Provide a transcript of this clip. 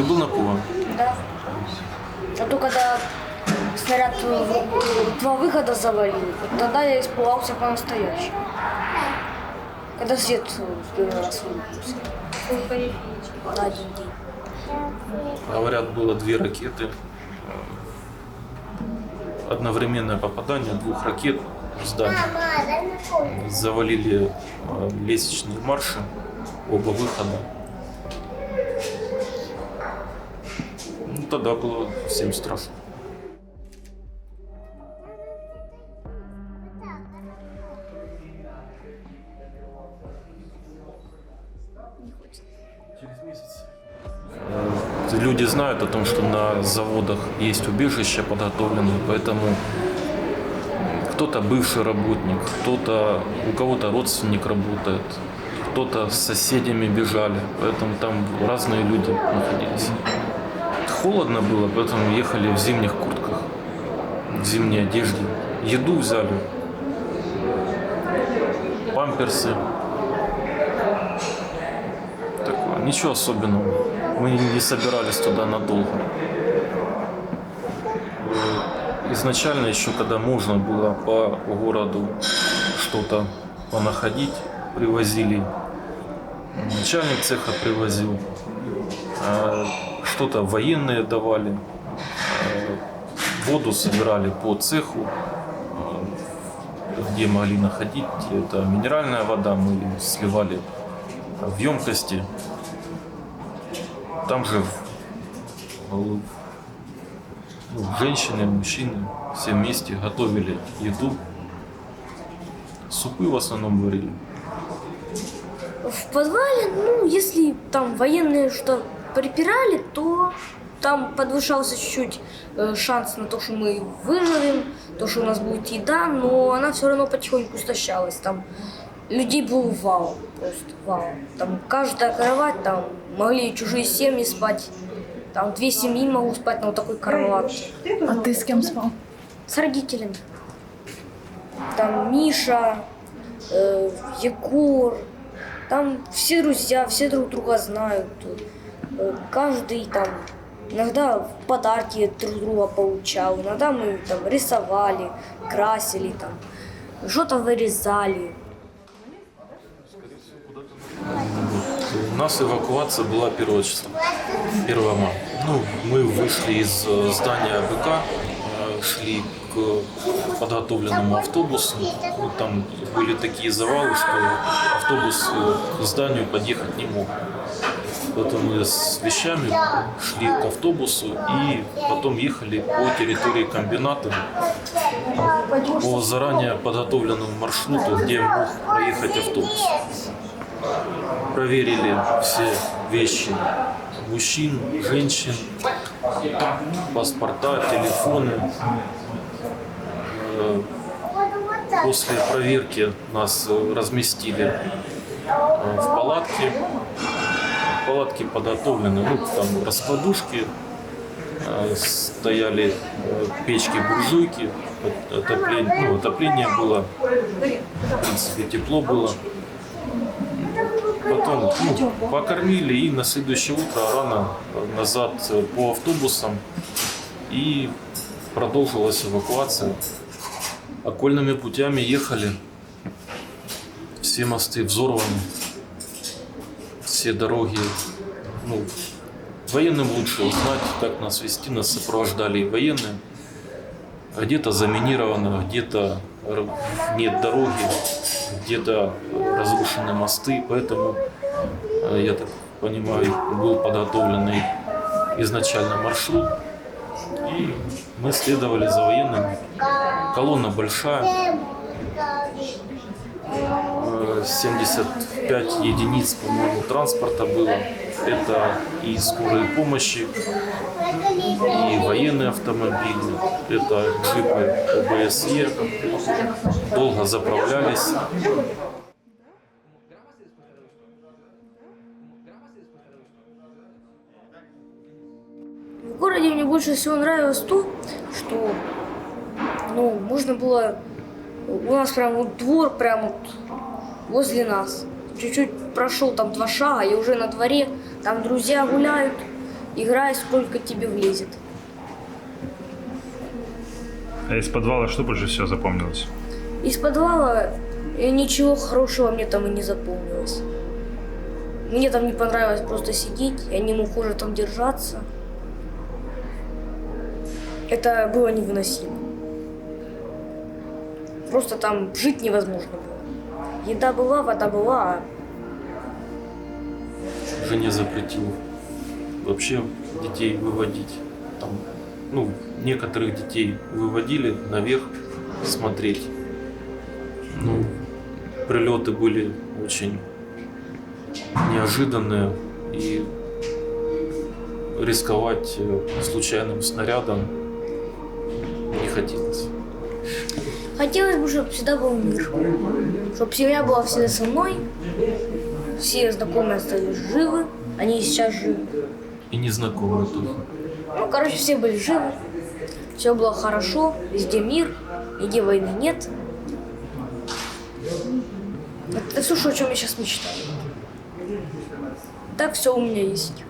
Ты был на Куба? Да. Зато когда снаряд два выхода завалил, вот тогда я испугался по-настоящему. Когда свет в первый раз вылупился. На один день. Говорят, было две ракеты. Одновременное попадание двух ракет в здание. Завалили э, лестничные марши, оба выхода. Тогда было всем страшно. Э, Люди знают о том, что на заводах есть убежища подготовленные, поэтому кто-то бывший работник, кто-то у кого-то родственник работает, кто-то с соседями бежали, поэтому там разные люди находились. Холодно было, поэтому ехали в зимних куртках, в зимней одежде. Еду взяли, памперсы. Такое, ничего особенного. Мы не собирались туда надолго. Изначально еще, когда можно было по городу что-то понаходить, привозили. Начальник цеха привозил. Что-то военные давали. А Воду собирали по цеху, а, где могли находить. Это минеральная вода, мы сливали в емкости. Там же э, ну, женщины, мужчины все вместе готовили еду. Супы в основном варили. В подвале, ну, если там военные что припирали, то там подвышался чуть-чуть э, шанс на то, что мы выживем, то, что у нас будет еда, но она все равно потихоньку истощалась. Там людей был вал, просто вал. Там каждая кровать, там могли чужие семьи спать. Там две семьи могут спать на вот такой кроватке. А ты с кем спал? С родителями. Там Миша, э, Егор. Там все друзья, все друг друга знают. Э, каждый там иногда подарки друг друга получал. Иногда мы там рисовали, красили там, что-то вырезали. У нас эвакуация была 1 числа, 1 мая. Ну, мы вышли из э, здания БК, шли к подготовленному автобусу. Там были такие завалы, что автобус к зданию подъехать не мог. Поэтому мы с вещами шли к автобусу и потом ехали по территории комбината по заранее подготовленному маршруту, где мог проехать автобус проверили все вещи мужчин, женщин, паспорта, телефоны. Э, После проверки нас э, разместили э, в палатке. Палатки подготовлены, ну, там раскладушки, стояли печки-буржуйки, отопление, ну, отопление было, в принципе, тепло было. Потом ну, покормили и на следующее утро рано назад э, по автобусам и продолжилась эвакуация. Окольными путями ехали. Все мосты взорваны. Все дороги. Ну, военным лучше узнать, как нас вести. Нас сопровождали и военные. Где-то заминировано, где-то нет дороги, где-то разрушены мосты, поэтому, э, я так понимаю, был подготовленный изначально маршрут, и мы следовали за военными. Колонна большая, э, 75 единиц, по-моему, транспорта было. Это и скорые помощи, и военные автомобили, это джипы ОБСЕ. Долго заправлялись. В городе мне больше всего нравилось то, что ну, можно было... У нас прям вот двор прям вот возле нас. Чуть-чуть прошел там два шага, и уже на дворе там друзья гуляют, играй сколько тебе влезет. А из подвала что больше всего запомнилось? Из подвала э, ничего хорошего мне там и не запомнилось. Мне там не понравилось просто сидеть, я не мог уже там держаться. Это было невыносимо. Просто там жить невозможно было. Еда была, вода была, а Жене запретил вообще детей выводить. Там, ну, некоторых детей выводили наверх смотреть. Ну, прилеты были очень неожиданные и рисковать э, случайным снарядом не хотелось. Хотелось бы, чтобы всегда был мир. Чтобы семья была всегда со мной. Все знакомые остались живы. Они сейчас живы. И незнакомые тоже. Ну, короче, все были живы. Все было хорошо. Везде мир. Нигде войны нет. Это все, о чем я сейчас мечтаю. Так все у меня есть.